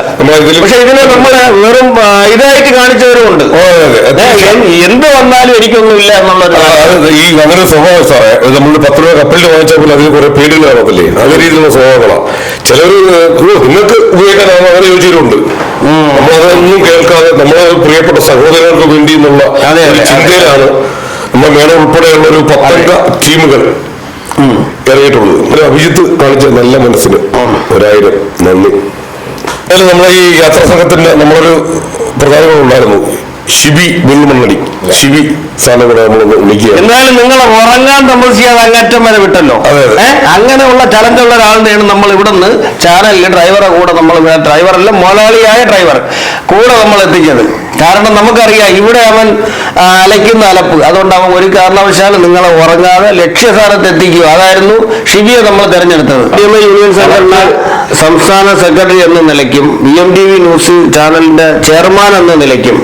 പക്ഷെ ഇതിനെ നമ്മൾ വെറും ഇതായിട്ട് കാണിച്ചവരുമുണ്ട് ഉണ്ട്. എന്ത് വന്നാലും എനിക്കൊന്നും ഇല്ല
എന്നുള്ളത് ഈ അങ്ങനെ സ്വഭാവ സാറേ നമ്മൾ പത്ത് രൂപ കപ്പലിൽ വാങ്ങിച്ചാൽ പോലും അതിന് കുറെ പേടികൾ കാണത്തില്ലേ നല്ല രീതിയിലുള്ള സ്വഭാവങ്ങളാണ് ചിലർ നിങ്ങൾക്ക് ഉപയോഗിക്കാനാണ് അങ്ങനെ യോജിച്ചിട്ടുണ്ട് നമ്മളതൊന്നും കേൾക്കാതെ നമ്മളെ പ്രിയപ്പെട്ട സഹോദരങ്ങൾക്ക് വേണ്ടി എന്നുള്ള ചിന്തയിലാണ് നമ്മൾ മേളം ഉൾപ്പെടെയുള്ള ഒരു പത്തംഗ ടീമുകൾ ഇറങ്ങിയിട്ടുള്ളത് ഒരു അഭിജിത്ത് കാണിച്ച നല്ല മനസ്സിന് ഒരായിരം. നന്ദി. അതിൽ നമ്മളെ ഈ യാത്രാ സംഘത്തിന്റെ നമ്മളൊരു പ്രധാനങ്ങളുണ്ടായിരുന്നു ഷിബി വെള്ളുമണ്ണടി വിളിക്കുക
എന്തായാലും നിങ്ങൾ ഉറങ്ങാൻ താമസിക്കാതെ അങ്ങറ്റം വരെ വിട്ടല്ലോ. അങ്ങനെയുള്ള ടാലന്റ് ഉള്ള ഒരാളുടെയാണ് നമ്മൾ ഇവിടുന്ന് ചാനലിൽ ഡ്രൈവറെ കൂടെ നമ്മൾ ഡ്രൈവറല്ല മുതലാളിയായ ഡ്രൈവർ കൂടെ നമ്മൾ എത്തിച്ചത്. കാരണം നമുക്കറിയാം ഇവിടെ അവൻ അലയ്ക്കുന്ന അലപ്പ്. അതുകൊണ്ട് അവൻ ഒരു കാരണവശാലും നിങ്ങളെ ഉറങ്ങാതെ ലക്ഷ്യസ്ഥാനത്ത് എത്തിക്കുക. അതായിരുന്നു ഷിബിയെ നമ്മൾ തെരഞ്ഞെടുത്തത്. യൂണിയൻ സംഘടന സംസ്ഥാന സെക്രട്ടറി എന്ന നിലയ്ക്കും B M T V news ചാനലിന്റെ ചെയർമാൻ എന്ന നിലയ്ക്കും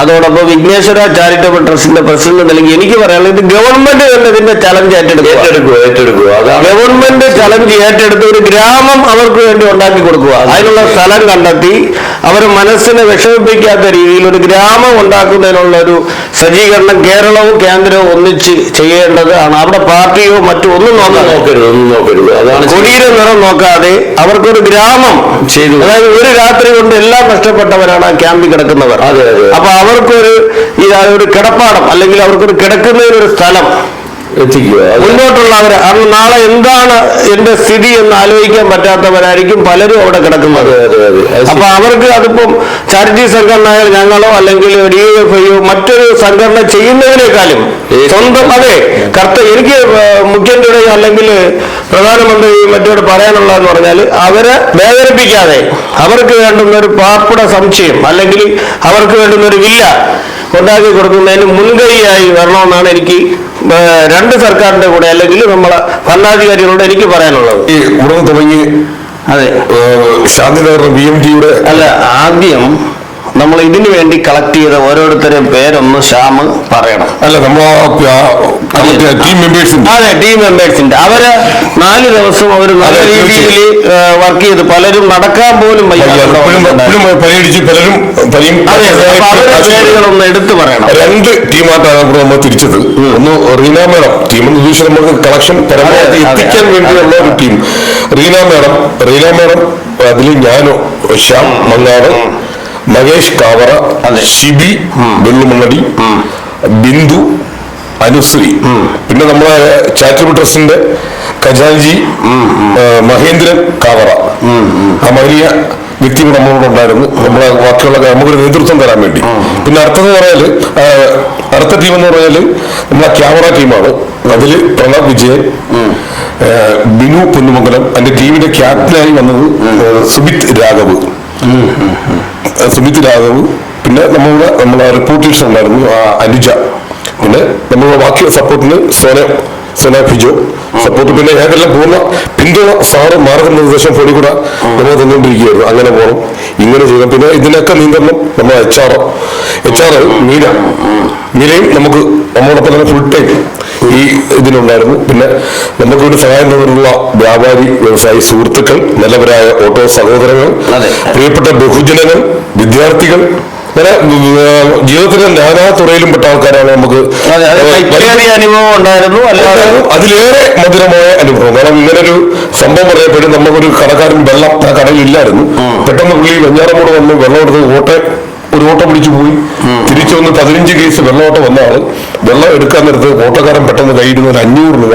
അതോടൊപ്പം വിഘ്നേശ്വര ചാരിറ്റബിൾ ട്രസ്റ്റിന്റെ പ്രസിഡന്റ് നൽകി എനിക്ക് പറയാനുള്ളത് ഇത് ഗവൺമെന്റ് തന്നെ ഇതിന്റെ ചലഞ്ച് ഏറ്റെടുക്കുക ഗവൺമെന്റ് ചലഞ്ച് ഏറ്റെടുത്ത് ഒരു ഗ്രാമം അവർക്ക് വേണ്ടി ഉണ്ടാക്കി കൊടുക്കുക. അതിനുള്ള സ്ഥലം കണ്ടെത്തി അവർ മനസ്സിനെ വിഷമിപ്പിക്കാത്ത രീതിയിൽ ഒരു ഗ്രാമം ഉണ്ടാക്കുന്നതിനുള്ള ഒരു സജ്ജീകരണം കേരളവും കേന്ദ്രവും ഒന്നിച്ച് ചെയ്യേണ്ടതാണ് അവിടെ പാർട്ടിയോ മറ്റോ ഒന്നും
നോക്കരുത് ഒന്നും നോക്കരുത്. അതാണ്
കൊടിയുടെ നിറം നോക്കാതെ അവർക്കൊരു ഗ്രാമം
ചെയ്തു.
അതായത് ഒരു രാത്രി കൊണ്ട് എല്ലാം നഷ്ടപ്പെട്ടവരാണ് ആ ക്യാമ്പിൽ കിടക്കുന്നവർ.
അതെ, അതെ.
അപ്പൊ അവർക്കൊരു ഈ ഒരു കിടപ്പാടം അല്ലെങ്കിൽ അവർക്കൊരു കിടക്കുന്നതിനൊരു സ്ഥലം.
എത്തിക്കുക. അത്
മുന്നോട്ടുള്ള അവർ അന്ന് നാളെ എന്താണ് എന്റെ സ്ഥിതി എന്ന് ആലോചിക്കാൻ പറ്റാത്തവരായിരിക്കും പലരും അവിടെ കിടക്കുന്നത്. അപ്പൊ അവർക്ക് അതിപ്പം ചാരിറ്റി സംഘടനകൾ ഞങ്ങളോ അല്ലെങ്കിൽ ഡി എഫ് ഐയോ മറ്റൊരു സംഘടന ചെയ്യുന്നതിനേക്കാളും സ്വന്തം അതെ കർത്ത എനിക്ക് മുഖ്യമന്ത്രിയുടെ അല്ലെങ്കിൽ പ്രധാനമന്ത്രി മറ്റോട് പറയാനുള്ളതെന്ന് പറഞ്ഞാൽ അവരെ വേദനിപ്പിക്കാതെ അവർക്ക് വേണ്ടുന്ന ഒരു പാർപ്പിട സംശയം അല്ലെങ്കിൽ അവർക്ക് വേണ്ടുന്ന ഒരു വില്ല ഉണ്ടാക്കി കൊടുക്കുന്നതിന് മുൻകൈയായി വരണമെന്നാണ് എനിക്ക് രണ്ട് സർക്കാരിന്റെ കൂടെ അല്ലെങ്കിൽ നമ്മളെ ഭരണാധികാരികളോട് എനിക്ക് പറയാനുള്ളത്.
ഈ ഉടൻ തുടങ്ങി
അതെ.
ശാന്തി നഗർ ബി എം ടിയുടെ
അല്ല ആദ്യം നമ്മൾ ഇതിനു വേണ്ടി കളക്ട് ചെയ്ത ഓരോരുത്തരും പേരൊന്ന് ശ്യാമ് പറയണം.
അല്ല ടീം
അതെ ടീം മെമ്പേഴ്സിന്റെ അവർ നാല് ദിവസം അവർ നല്ല രീതിയിൽ വർക്ക് ചെയ്ത് പലരും നടക്കാൻ പോലും
പലരും
പേരുകളൊന്ന് എടുത്തു പറയണം.
രണ്ട് ടീമായിട്ടാണ് ഇവിടെ നമ്മൾ തിരിച്ചത്. ഒന്ന് റീന മേഡം. ടീം എന്ന് ഉദ്ദേശിച്ച് നമുക്ക് കളക്ഷൻ പരമാവധി എത്തിക്കാൻ വേണ്ടിയുള്ള ഒരു team Reena madam Reena madam അതിൽ ഞാനോ ശ്യാം മങ്ങാട് മഹേഷ് കാവറ ഷിബി വെള്ളുമണ്ണടി ബിന്ദു അനുശ്രീ. പിന്നെ നമ്മളെ ചാരിറ്റബിൾ ട്രസ്റ്റിന്റെ ഖജാൻജി മഹേന്ദ്രൻ കാവറ. ആ മഹനീയ വ്യക്തി കൂടെ നമ്മളോട് ഉണ്ടായിരുന്നു. നമ്മളെ ബാക്കിയുള്ള നമുക്കൊരു നേതൃത്വം തരാൻ വേണ്ടി. പിന്നെ അടുത്തെന്ന് പറഞ്ഞാൽ ആ, അടുത്ത ടീം എന്ന് പറഞ്ഞാൽ നമ്മളെ ക്യാമറ ടീമാണ് അതിൽ പ്രണബ് വിജയൻ ബിനു പൊന്നുമംഗലം എന്റെ ടീമിന്റെ ക്യാപ്റ്റനായി വന്നത് സുബിത് രാഘവ്. സുമിത് രാഘവ് പിന്നെ നമ്മളുടെ നമ്മളെ റിപ്പോർട്ടേഴ്സ് ഉണ്ടായിരുന്നു അനുജ. പിന്നെ നമ്മളുടെ ബാക്കി സപ്പോർട്ടിന് സോന സോന ഫിജോ സപ്പോർട്ട് പിന്നെ ഞങ്ങൾക്കെല്ലാം പൂർണ പിന്തുണ സാറ് മാർഗനിർദ്ദേശം ഫോണിൽ കൂടെ നമ്മൾ തന്നുകൊണ്ടിരിക്കുകയായിരുന്നു. അങ്ങനെ പോകണം ഇങ്ങനെ ചെയ്യണം പിന്നെ ഇതിനൊക്കെ നിയന്ത്രണം നമ്മൾ H R H R Meena. മീനയും നമുക്ക് നമ്മളോടൊപ്പം തന്നെ ഫുൾ ടൈം ഈ ഇതിനുണ്ടായിരുന്നു പിന്നെ നമുക്ക് ഒരു സഹായം തന്നിട്ടുള്ള വ്യാപാരി വ്യവസായി സുഹൃത്തുക്കൾ നല്ലവരായ ഓട്ടോ സഹോദരങ്ങൾ പ്രിയപ്പെട്ട ബഹുജനങ്ങൾ വിദ്യാർത്ഥികൾ അങ്ങനെ ഉം, ജീവിതത്തിലെ നാനാ തുറയിലും പെട്ട ആൾക്കാരാണ് നമുക്ക്.
അനുഭവം ഉണ്ടായിരുന്നു അല്ലാതെ
അതിലേറെ മധുരമായ അനുഭവം. കാരണം ഇങ്ങനെ ഒരു സംഭവം പറയപ്പെടും നമുക്കൊരു കടക്കാരൻ വെള്ളം ആ കടയിൽ ഇല്ലായിരുന്നു പെട്ടെന്ന് പുള്ളി വെഞ്ഞാറമൂട് വന്ന് വെള്ളം എടുത്ത് ഓട്ടെ ഒരു ഓട്ടോ പിടിച്ചു പോയി. തിരിച്ചു വന്ന് പതിനഞ്ച് കേസ് വെള്ളോട്ടം വന്ന ആൾ വെള്ളം എടുക്കാൻ നേരത്ത് ഓട്ടോക്കാരൻ പെട്ടെന്ന് കൈയിടുന്ന ഒരു അഞ്ഞൂറ് രൂപ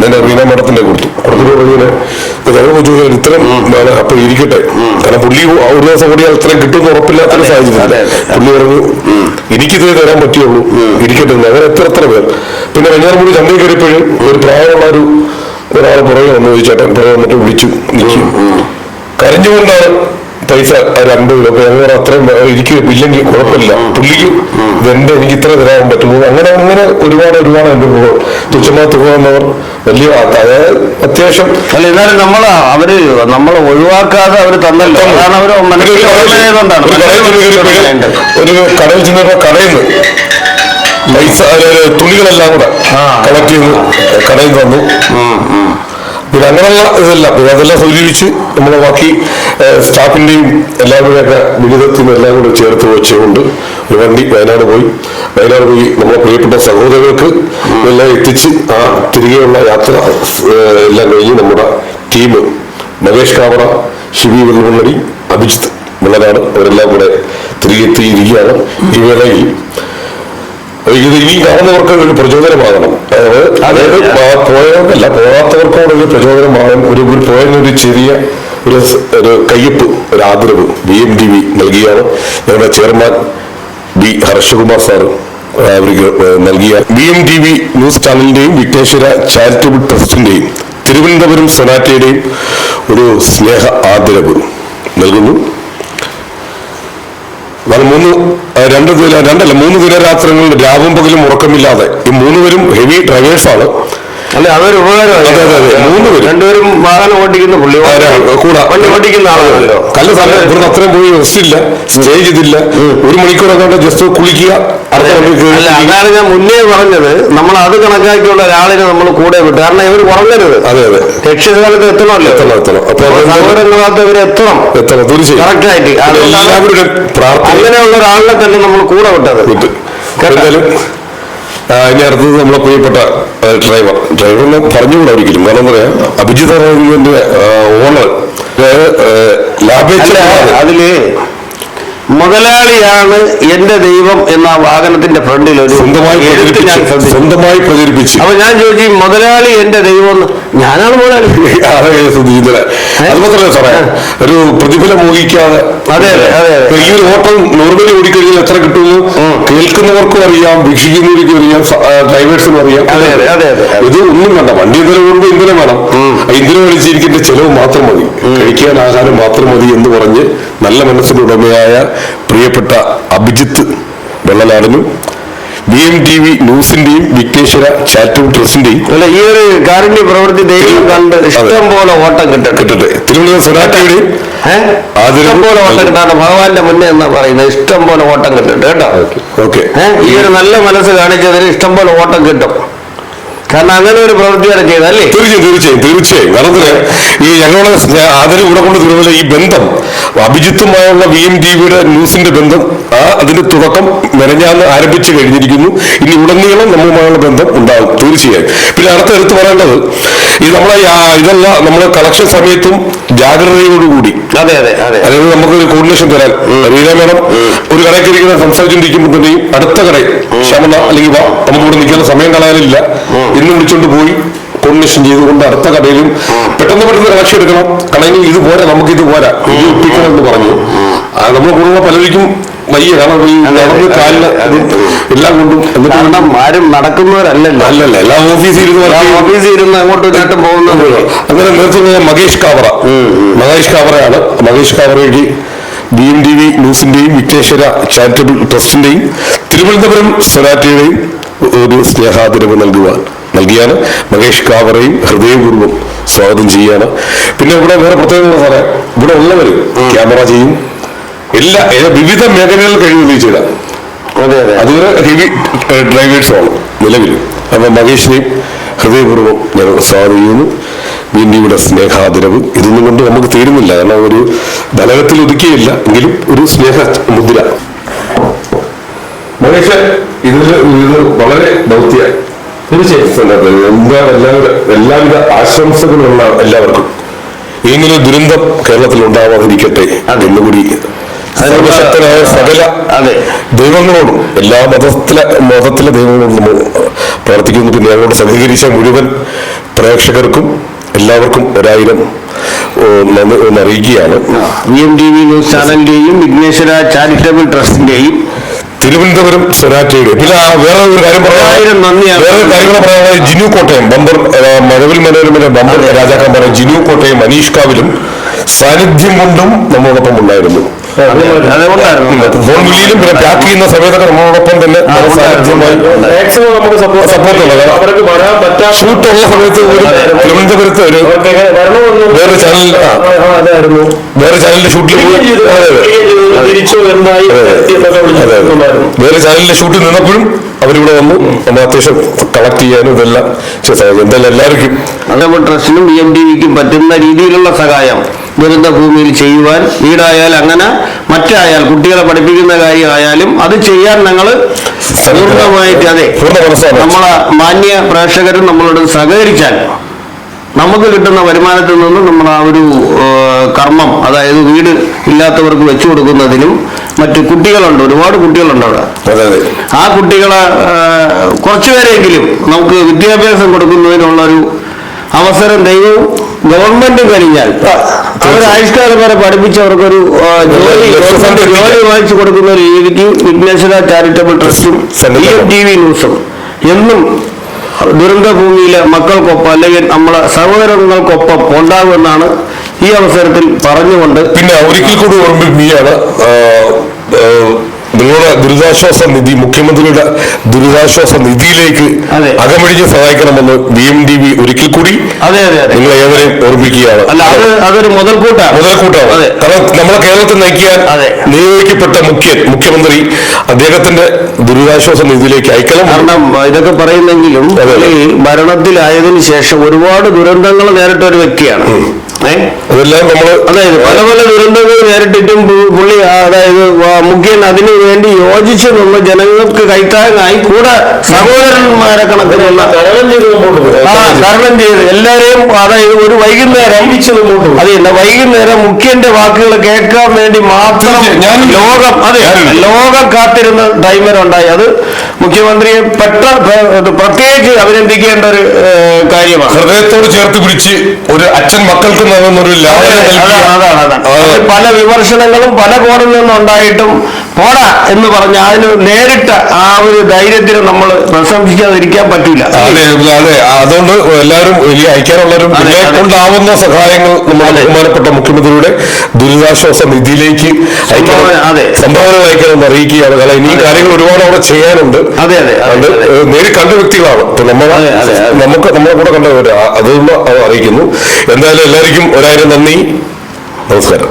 ഞാൻ റീന മഠത്തിന്റെ കൊടുത്തു. കൊടുത്തിട്ട് ഇങ്ങനെ ഇത്രയും വേണം, അപ്പൊ ഇരിക്കട്ടെ. കാരണം പുള്ളി ഒരു ദിവസം കൂടി ഇത്രയും കിട്ടുമെന്ന് ഉറപ്പില്ലാത്തൊരു സാഹചര്യം. പുള്ളി പറഞ്ഞു എനിക്കിതേ തരാൻ പറ്റുള്ളൂ. ഇരിക്കട്ടെ. അങ്ങനെ എത്ര എത്ര പേർ? പിന്നെ വെഞ്ഞാറമൂടി ചന്തയിൽ കയറിയപ്പോഴും ഒരു പ്രായമുള്ള ഒരു ഒരാൾ പുറകെ വന്നു. ചോദിച്ചേട്ടൻ പുറകെ വന്നിട്ട് വിളിച്ചു നിൽക്കും കരഞ്ഞുകൊണ്ടാണ് പൈസ രണ്ട് അത്രയും എനിക്ക് ഇല്ലെങ്കിൽ കുഴപ്പമില്ല. പുള്ളിക്ക് ഇതെന്റെ എനിക്ക് ഇത്ര തരാൻ പറ്റുമോ? അങ്ങനെ അങ്ങനെ ഒരുപാട് ഒരുപാട് അനുഭവം തുച്ഛമാ തുക എന്നവർ വലിയ. അതായത് അത്യാവശ്യം
അല്ല എന്നാലും നമ്മൾ അവർ നമ്മൾ ഒഴിവാക്കാതെ അവർ തന്നല്ലോ. അതാണ് അവർ
ഒരു കടയിൽ ചെന്ന് കടയിൽ ചെന്നപ്പോ കടയിൽ പൈസ തുണികളെല്ലാം കൂടെ കളക്ട് ചെയ്ത് കടയിൽ തന്നു. പിന്നെ അങ്ങനെയുള്ള ഇതെല്ലാം. പിന്നെ അതെല്ലാം സൂചിപ്പിച്ച് നമ്മളെ ബാക്കി ഏഹ്, സ്റ്റാഫിന്റെയും എല്ലാവരുടെയൊക്കെ ബിരുദത്തിനും എല്ലാം കൂടെ ചേർത്ത് വെച്ചുകൊണ്ട് ഒരു വണ്ടി വയനാട് പോയി. വയനാട് പോയി നമ്മളെ പ്രിയപ്പെട്ട സഹോദരങ്ങൾക്ക് എല്ലാം എത്തിച്ച് ആ തിരികെയുള്ള യാത്ര എല്ലാം കഴിഞ്ഞ് നമ്മുടെ ടീം മഹേഷ് കാവറ ശിവി വെള്ളുമണ്ണടി അഭിജിത്ത് വെള്ളനാട് അവരെല്ലാം കൂടെ തിരികെത്തിയിരിക്കുകയാണ്. ഈ വേളയിൽ ഇത് ഇനി കാണുന്നവർക്ക് ഒരു പ്രചോദനമാകണം. അതായത് പോയവർക്കല്ല പോകാത്തവർക്കോട് കൂടെ ഒരു പ്രചോദനമാകണം. ഒരു പോയതിനൊരു ചെറിയ ഒരു ഒരു കയ്യൊപ്പ് ഒരു ആദരവ് ബി എം ടി വി നൽകിയാണ്. ഞങ്ങളുടെ ചെയർമാൻ ബി ഹർഷകുമാർ സാറ് അവർക്ക് നൽകിയ B M T V news ചാനലിന്റെയും Vighneshwara charitable ട്രസ്റ്റിന്റെയും തിരുവനന്തപുരം സൊനാറ്റയുടെയും ഒരു സ്നേഹ ആദരവ് നൽകുന്നു. എന്നാൽ മൂന്ന് രണ്ട് രണ്ടല്ല മൂന്ന് ദിനരാത്രങ്ങളിൽ രാവും പകലും ഉറക്കമില്ലാതെ. ഈ മൂന്നുപേരും ഹെവി ഡ്രൈവേഴ്സാണ്
അല്ല അതൊരു
പേര്.
രണ്ടുപേരും വാഹനം ഓടിക്കുന്ന പുള്ളി
കൂടാ.
വണ്ടി ഓടിക്കുന്ന ആളാണല്ലോ
കല്ല് സ്ഥലം ഇവിടുന്ന് അത്രയും പോയി റെസ്റ്റില്ല സ്റ്റേ ചെയ്തില്ല ഒരു മണിക്കൂറൊക്കെ ജസ്റ്റ് കുളിക്കുക
അല്ല അതാണ് ഞാൻ മുന്നേ പറഞ്ഞത്. നമ്മൾ അത് കണക്കാക്കിയുള്ള ഒരാളിനെ നമ്മൾ കൂടെ വിട്ടു. കാരണം ഇവർ കുറഞ്ഞരുത്
അതെ അതെ.
ലക്ഷ്യസ്ഥാനത്ത് എത്തണമല്ലോ.
എത്തണം എത്തണം.
ഇവർ എത്തണം.
എത്തണം തീർച്ചയായും.
അങ്ങനെയുള്ള ഒരാളിനെ തന്നെ നമ്മൾ കൂടെ വിട്ടത്.
വിട്ട്. ഇനി അടുത്തത് നമ്മളെ പ്രിയപ്പെട്ട ഡ്രൈവർ ഡ്രൈവറിനെ പറഞ്ഞുകൂടാ ഒരിക്കലും. കാരണം പറയാ അഭിജിത് അറവിന്റെ ഓണർ
അതിൽ മുതലാളിയാണ് എന്റെ ദൈവം എന്ന വാഹനത്തിന്റെ ഫ്രണ്ടിൽ ഒരു
സ്വന്തമായി സ്വന്തമായി പ്രചരിപ്പിച്ചു.
അപ്പൊ ഞാൻ ചോദിച്ചു മുതലാളി എന്റെ ദൈവം ഞാനാണ് മുതലാളി
അതെ ശ്രദ്ധിച്ചില്ല അത് മാത്രമല്ല സാറേ ഒരു പ്രതിഫലം മോഹിക്കാതെ
അതെ, അതെ,
ഈ ഒരു ഓട്ടം നോർമലി ഓടിക്കഴിഞ്ഞാൽ എത്ര കിട്ടുമെന്ന് കേൾക്കുന്നവർക്കും അറിയാം വീക്ഷിക്കുന്നവർക്കും അറിയാം ഡ്രൈവേഴ്സിനും അറിയാം.
അതെ, അതെ, അതെ.
ഇത് ഒന്നും വേണ്ട. വണ്ടി ഇന്ധനം കൊണ്ട് ഇന്ധനം വേണം. ഇന്ധനം വലിച്ചിരിക്കുന്ന ചെലവ് മാത്രം മതി. കഴിക്കാൻ ആഹാരം മാത്രം മതി എന്ന് പറഞ്ഞ് നല്ല മനസ്സിന് ഉടമയായ പ്രിയപ്പെട്ട അഭിജിത്ത് വെള്ളനാടിനും ബി എം ടി വി ന്യൂസിന്റെയും വിഘ്നേശ്വര ചാരിറ്റബിൾ ട്രസ്റ്റിന്റെയും
അല്ല ഈ ഒരു കാരുണ്യ പ്രവൃത്തി ദൈവം കണ്ട് ഇഷ്ടം പോലെ ഓട്ടം കിട്ടട്ടെ.
കിട്ടട്ടെ. തിരുവനന്തപുരം
ഇഷ്ടം പോലെ ഓട്ടം കിട്ടാണ് ഭഗവാന്റെ മുന്നേ എന്നാ പറയുന്നത്? ഇഷ്ടം പോലെ ഓട്ടം കിട്ടട്ടെ കേട്ടോ?
ഓക്കെ.
ഈ ഒരു നല്ല മനസ്സ് കാണിച്ചതിന് ഇഷ്ടം പോലെ ഓട്ടം കിട്ടും. കാരണം അങ്ങനെ ഒരു പ്രവൃത്തിയാണ് ചെയ്തല്ലേ
തീർച്ചയായും തീർച്ചയായും തീർച്ചയായും. കാരണത്തിന് ഈ ഞങ്ങളുടെ ആദരം ആദരവ് ഇവിടെ കൊണ്ട് തീർന്നില്ല ഈ ബന്ധം അഭിജിത്തുമായുള്ള വി എം ടി വിയുടെ ന്യൂസിന്റെ ബന്ധം ആ അതിന്റെ തുടക്കം മെനഞ്ഞാന്ന് ആരംഭിച്ചു കഴിഞ്ഞിരിക്കുന്നു. ഇനി ഉടനീളം നമ്മളുമായുള്ള ബന്ധം ഉണ്ടാകും തീർച്ചയായും. പിന്നെ അടുത്ത എടുത്ത് പറയേണ്ടത് ഈ നമ്മളെ ഇതല്ല നമ്മുടെ കളക്ഷൻ സമയത്തും ജാഗ്രതയോടുകൂടി.
അതെ അതെ അതെ.
അതായത് നമുക്കൊരു കോർഡിനേഷൻ തരാൻ. റീന മേഡം ഒരു കടയ്ക്ക് ഇരിക്കുന്ന സംസാരിച്ചുകൊണ്ടിരിക്കുമ്പോൾ തന്നെയും അടുത്ത കടയിൽ ശമന അല്ലെങ്കിൽ ഇവിടെ നിൽക്കുന്ന സമയം കളയാനില്ല. ഇന്ന് വിളിച്ചോണ്ട് പോയി കോർഡിനേഷൻ ചെയ്തുകൊണ്ട് അടുത്ത കടയിലും പെട്ടെന്ന് പെട്ടെന്ന് കളക്ഷൻ എടുക്കണം. കടയിൽ ഇത് പോരാ നമുക്ക് ഇത് പോരാ. ഇത് ഒപ്പിക്കണം എന്ന് പറഞ്ഞു നമ്മുടെ പലരിക്കും പലർക്കും വയ്യ. കാരണം ഈ നടന്ന് കാലിന് എല്ലാം കൊണ്ടും എന്നിട്ട്
ആരും നടക്കുന്നവരല്ലല്ലോ.
അല്ലല്ല എല്ലാ ഓഫീസിൽ ഇരുന്ന്.
ഓഫീസിൽ ഇരുന്ന് അങ്ങോട്ടും ഇങ്ങോട്ടും പോകുന്നത്
അങ്ങനെ നിർത്തുന്നത് മകേഷ് മഹേഷ് കാവറ മഹേഷ് കാവറയാണ്. മഹേഷ് കാവറയ്ക്ക് ബി എം ടി വി ന്യൂസിന്റെയും വിഘ്നേശ്വര ചാരിറ്റബിൾ ട്രസ്റ്റിന്റെയും തിരുവനന്തപുരം സ്വരാറ്റയുടെയും ഒരു സ്നേഹാദരവ് നൽകുവാൻ. നൽകിയാണ്. മഹേഷ് കാവറയും ഹൃദയപൂർവം സ്വാഗതം ചെയ്യാണ് പിന്നെ ഇവിടെ വേറെ പ്രത്യേകത സാറേ ഇവിടെ ഉള്ളവർ ക്യാമറ ചെയ്യും. എല്ലാ വിവിധ മേഖലകളിൽ കഴിയുകയും ചെയ്ത
അതെ അതെ.
അതുപോലെ ഹെവി ഡ്രൈവേഴ്സാണ് നിലവിൽ. അപ്പൊ മഹേഷിനെയും ഹൃദയപൂർവം ഞാൻ സ്വാഗതം ചെയ്യുന്നു. വീണ്ടിയുടെ സ്നേഹാദരവ് ഇതൊന്നും കൊണ്ട് നമുക്ക് തീരുന്നില്ല. കാരണം ഒരു ബലകത്തിൽ ഒതുക്കിയില്ല. എങ്കിലും ഒരു സ്നേഹ മുദ്ര. മഹേഷ് ഇതിൽ ഇത് വളരെ ദൗത്യ തീർച്ചയായും. എന്താ എല്ലാവരും എല്ലാവിധ ആശംസകളുള്ള എല്ലാവർക്കും. ഇങ്ങനെ ദുരന്തം കേരളത്തിൽ ഉണ്ടാവാതിരിക്കട്ടെ എന്നുകൂടി സർവശക്തനായ സകല
അതെ.
ദൈവങ്ങളോടും എല്ലാ മതത്തിലെ മതത്തിലെ ദൈവങ്ങളോടും നമ്മൾ പ്രാർത്ഥിക്കുന്നു. പിന്നെ ഞങ്ങളോട് സഹകരിച്ച മുഴുവൻ പ്രേക്ഷകർക്കും എല്ലാവർക്കും ഒരായിരം ഒന്ന് അറിയിക്കുകയാണ്.
V M T V news ചാനലിന്റെയും Vighneshwara charitable ട്രസ്റ്റിന്റെയും
തിരുവനന്തപുരം സെനാറ്റയുടെ പിന്നെ വേറെ ഒരു കാര്യം പറയാം. വേറെ കാര്യങ്ങൾ പറയാൻ ജിനു കോട്ടയം. ബമ്പർ മഴവിൽ മനോരമയിലെ ബമ്പർ രാജാക്കാൻ പറഞ്ഞ ജിനു കോട്ടയം മനീഷ് കാവിലും സാന്നിധ്യം കൊണ്ടും നമ്മളോടൊപ്പം ഉണ്ടായിരുന്നു. ഫോൺ വിളിയിലും പിന്നെ പാക്ക് ചെയ്യുന്ന സമയത്തൊക്കെ നമ്മളോടൊപ്പം തന്നെ
സപ്പോർട്ട്
ഉള്ളത്. ഷൂട്ടുള്ള സമയത്ത് ഒരു തിരുവനന്തപുരത്ത് ഒരു
അവർക്ക്
വേറെ ചാനൽ വേറെ ചാനലിന്റെ ഷൂട്ടിൽ അതെ, അതെ. അതെ, അതെ. അതെ, അതെ. വേറെ ചാനലിന്റെ ഷൂട്ടിൽ നിന്നപ്പോഴും അവരിവിടെ വന്നു. നമ്മൾ അത്യാവശ്യം കളക്ട് ചെയ്യാനും ഇതെല്ലാം. എന്തായാലും എല്ലാവർക്കും
അതേപോലെ ട്രസ്റ്റിനും ബി എം ടി വിക്കും പറ്റുന്ന രീതിയിലുള്ള സഹായം ദുരന്ത ഭൂമിയിൽ ചെയ്യുവാൻ വീടായാൽ അങ്ങനെ മറ്റായാൽ കുട്ടികളെ പഠിപ്പിക്കുന്ന കാര്യമായാലും അത് ചെയ്യാൻ ഞങ്ങൾ പൂർണമായിട്ട് അതെ നമ്മളെ മാന്യ പ്രേക്ഷകരും നമ്മളോട് സഹകരിച്ചാൽ നമുക്ക് കിട്ടുന്ന വരുമാനത്തിൽ നിന്ന് നമ്മൾ ആ ഒരു കർമ്മം അതായത് വീട് ഇല്ലാത്തവർക്ക് വെച്ചു കൊടുക്കുന്നതിനും മറ്റു കുട്ടികളുണ്ട് ഒരുപാട് കുട്ടികളുണ്ട് അവിടെ. ആ കുട്ടികളെ കുറച്ചുപേരെങ്കിലും നമുക്ക് വിദ്യാഭ്യാസം കൊടുക്കുന്നതിനുള്ള ഒരു അവസരം ദൈവവും ഗവൺമെന്റും കഴിഞ്ഞാൽ അവർ ആയുഷ്കാലം വരെ പഠിപ്പിച്ചവർക്കൊരു ജോലി ജോലി വാങ്ങിച്ചു കൊടുക്കുന്ന ഒരു രീതിക്ക് വിഘ്നേശ്വര ചാരിറ്റബിൾ ട്രസ്റ്റും ടി വി ന്യൂസും എന്നും ദുരന്തഭൂമിയിലെ മക്കൾക്കൊപ്പം അല്ലെങ്കിൽ നമ്മളെ സഹോദരങ്ങൾക്കൊപ്പം ഉണ്ടാകുമെന്നാണ് ഈ അവസരത്തിൽ പറഞ്ഞുകൊണ്ട്
പിന്നെ ഒരിക്കൽ കൂടി ഓർമ്മിപ്പിക്കുകയാണ് നിങ്ങളുടെ ദുരിതാശ്വാസ നിധി മുഖ്യമന്ത്രിയുടെ ദുരിതാശ്വാസ നിധിയിലേക്ക്. അകമഴിഞ്ഞ് സഹായിക്കണമെന്ന് ബി എം ഡി ബി ഒരിക്കൽ കൂടി നിങ്ങൾ ഏവരെയും ഓർമ്മിക്കുകയാണ്.
അതൊരു മുതൽക്കൂട്ടാണ്.
കാരണം നമ്മളെ കേരളത്തിൽ നയിക്കാൻ. നിയോഗിക്കപ്പെട്ട മുഖ്യൻ മുഖ്യമന്ത്രി അദ്ദേഹത്തിന്റെ ദുരിതാശ്വാസ നിധിയിലേക്ക് അയക്കണം.
കാരണം ഇതൊക്കെ പറയുന്നെങ്കിലും ഭരണത്തിലായതിനു ശേഷം ഒരുപാട് ദുരന്തങ്ങൾ നേരിട്ട ഒരു വ്യക്തിയാണ്. അതായത് പല പല ദുരന്തങ്ങൾ നേരിട്ടിട്ടും പുള്ളി അതായത് മുഖ്യൻ അതിനു വേണ്ടി യോജിച്ചു നമ്മൾ ജനങ്ങൾക്ക് കൈത്താങ്ങായി കൂടെ സഹോദരന്മാരെ കണക്കിനുള്ള
തരണം ചെയ്ത്
എല്ലാരെയും അതായത് ഒരു വൈകുന്നേരം അതെ വൈകുന്നേരം മുഖ്യന്റെ വാക്കുകൾ കേൾക്കാൻ വേണ്ടി മാത്രം. ലോകം അതെ ലോകം കാത്തിരുന്ന ടൈമിലുണ്ടായി അത് മുഖ്യമന്ത്രിയെ പെട്ട പ്രത്യേകിച്ച് അഭിനന്ദിക്കേണ്ട ഒരു കാര്യമാണ്.
ഹൃദയത്തോട് ചേർത്ത് പിടിച്ച് ഒരു അച്ഛൻ മക്കൾക്ക്
പല വിമർശനങ്ങളും പല കോണിൽ നിന്നുണ്ടായിട്ടും പോടാ എന്ന് പറഞ്ഞ അതിന് നേരിട്ട ആ ഒരു ധൈര്യത്തിന് നമ്മൾ പ്രശംസിക്കാതിരിക്കാൻ പറ്റില്ല
അതെ അതെ അതുകൊണ്ട് എല്ലാവരും വലിയ അയക്കാനുള്ളവരും. കൊണ്ടാവുന്ന സഹായങ്ങൾ നമ്മുടെ ബഹുമാനപ്പെട്ട മുഖ്യമന്ത്രിയുടെ ദുരിതാശ്വാസ നിധിയിലേക്ക് അയക്കാൻ
സംഭാവന, അതെ.
സംഭാവന അയക്കണമെന്ന് അറിയിക്കുകയാണ്. കാരണം ഇനിയും കാര്യങ്ങൾ ഒരുപാട് അവിടെ ചെയ്യാനുണ്ട്.
അതെ, അതെ,
നേരിൽ കണ്ട വ്യക്തികളാണ്. നമ്മൾ. നമുക്ക് നമ്മളെ കൂടെ കണ്ടവര് അതൊന്നും അറിയിക്കുന്നു. എന്തായാലും എല്ലാവർക്കും ഒരായിരം നന്ദി. നമസ്കാരം.